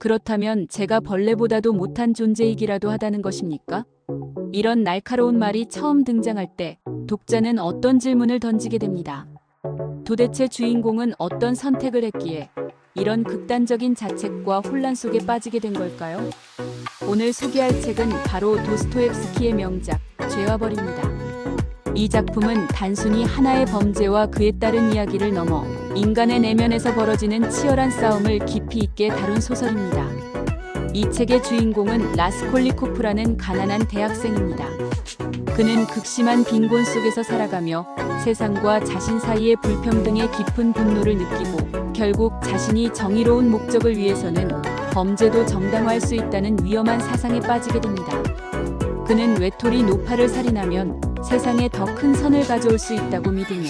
그렇다면 제가 벌레보다도 못한 존재이기라도 하다는 것입니까? 이런 날카로운 말이 처음 등장할 때 독자는 어떤 질문을 던지게 됩니다. 도대체 주인공은 어떤 선택을 했기에 이런 극단적인 자책과 혼란 속에 빠지게 된 걸까요? 오늘 소개할 책은 바로 도스토옙스키의 명작 죄와 벌입니다. 이 작품은 단순히 하나의 범죄와 그에 따른 이야기를 넘어 인간의 내면에서 벌어지는 치열한 싸움을 깊이 있게 다룬 소설입니다. 이 책의 주인공은 라스콜리코프라는 가난한 대학생입니다. 그는 극심한 빈곤 속에서 살아가며 세상과 자신 사이의 불평등에 깊은 분노를 느끼고 결국 자신이 정의로운 목적을 위해서는 범죄도 정당화할 수 있다는 위험한 사상에 빠지게 됩니다. 그는 외톨이 노파를 살인하면 세상에 더 큰 선을 가져올 수 있다고 믿으며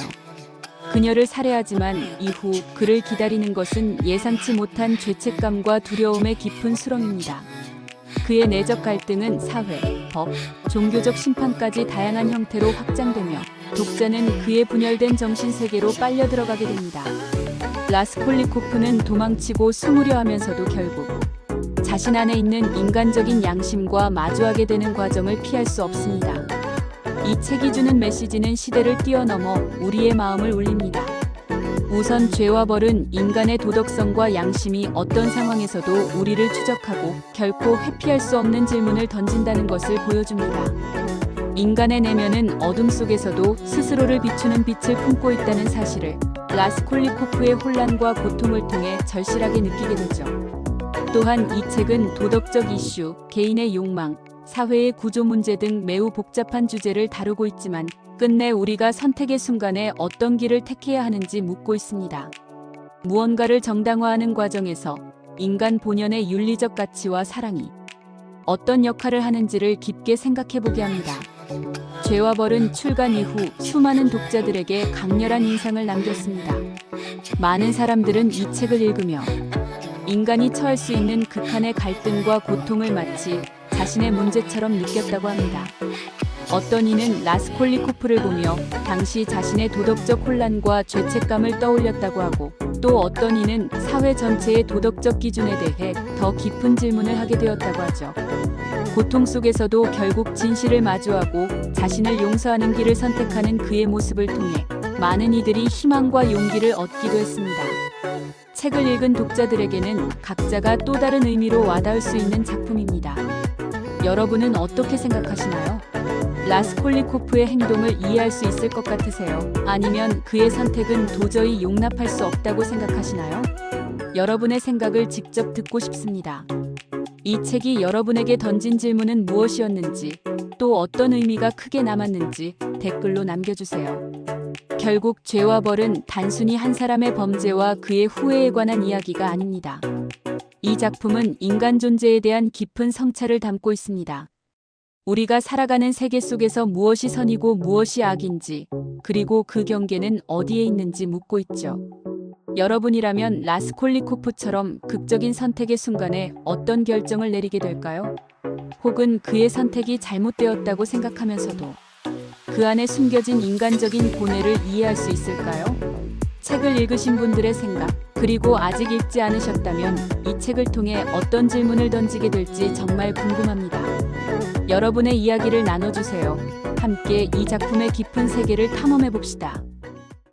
그녀를 살해하지만 이후 그를 기다리는 것은 예상치 못한 죄책감과 두려움의 깊은 수렁입니다. 그의 내적 갈등은 사회, 법, 종교적 심판까지 다양한 형태로 확장되며 독자는 그의 분열된 정신 세계로 빨려 들어가게 됩니다. 라스콜리코프는 도망치고 숨으려 하면서도 결국 자신 안에 있는 인간적인 양심과 마주하게 되는 과정을 피할 수 없습니다. 이 책이 주는 메시지는 시대를 뛰어넘어 우리의 마음을 울립니다. 우선 죄와 벌은 인간의 도덕성과 양심이 어떤 상황에서도 우리를 추적하고 결코 회피할 수 없는 질문을 던진다는 것을 보여줍니다. 인간의 내면은 어둠 속에서도 스스로를 비추는 빛을 품고 있다는 사실을 라스콜리코프의 혼란과 고통을 통해 절실하게 느끼게 되죠. 또한 이 책은 도덕적 이슈, 개인의 욕망, 사회의 구조 문제 등 매우 복잡한 주제를 다루고 있지만 끝내 우리가 선택의 순간에 어떤 길을 택해야 하는지 묻고 있습니다. 무언가를 정당화하는 과정에서 인간 본연의 윤리적 가치와 사랑이 어떤 역할을 하는지를 깊게 생각해 보게 합니다. 죄와 벌은 출간 이후 수많은 독자들에게 강렬한 인상을 남겼습니다. 많은 사람들은 이 책을 읽으며 인간이 처할 수 있는 극한의 갈등과 고통을 마치 자신의 문제처럼 느꼈다고 합니다. 어떤 이는 라스콜리코프를 보며 당시 자신의 도덕적 혼란과 죄책감을 떠올렸다고 하고 또 어떤 이는 사회 전체의 도덕적 기준에 대해 더 깊은 질문을 하게 되었다고 하죠. 고통 속에서도 결국 진실을 마주하고 자신을 용서하는 길을 선택하는 그의 모습을 통해 많은 이들이 희망과 용기를 얻기도 했습니다. 책을 읽은 독자들에게는 각자가 또 다른 의미로 와닿을 수 있는 작품입니다. 여러분은 어떻게 생각하시나요? 라스콜리코프의 행동을 이해할 수 있을 것 같으세요? 아니면 그의 선택은 도저히 용납할 수 없다고 생각하시나요? 여러분의 생각을 직접 듣고 싶습니다. 이 책이 여러분에게 던진 질문은 무엇이었는지, 또 어떤 의미가 크게 남았는지 댓글로 남겨주세요. 결국 죄와 벌은 단순히 한 사람의 범죄와 그의 후회에 관한 이야기가 아닙니다. 이 작품은 인간 존재에 대한 깊은 성찰을 담고 있습니다. 우리가 살아가는 세계 속에서 무엇이 선이고 무엇이 악인지, 그리고 그 경계는 어디에 있는지 묻고 있죠. 여러분이라면 라스콜리코프처럼 극적인 선택의 순간에 어떤 결정을 내리게 될까요? 혹은 그의 선택이 잘못되었다고 생각하면서도 그 안에 숨겨진 인간적인 고뇌를 이해할 수 있을까요? 책을 읽으신 분들의 생각, 그리고 아직 읽지 않으셨다면 이 책을 통해 어떤 질문을 던지게 될지 정말 궁금합니다. 여러분의 이야기를 나눠주세요. 함께 이 작품의 깊은 세계를 탐험해 봅시다.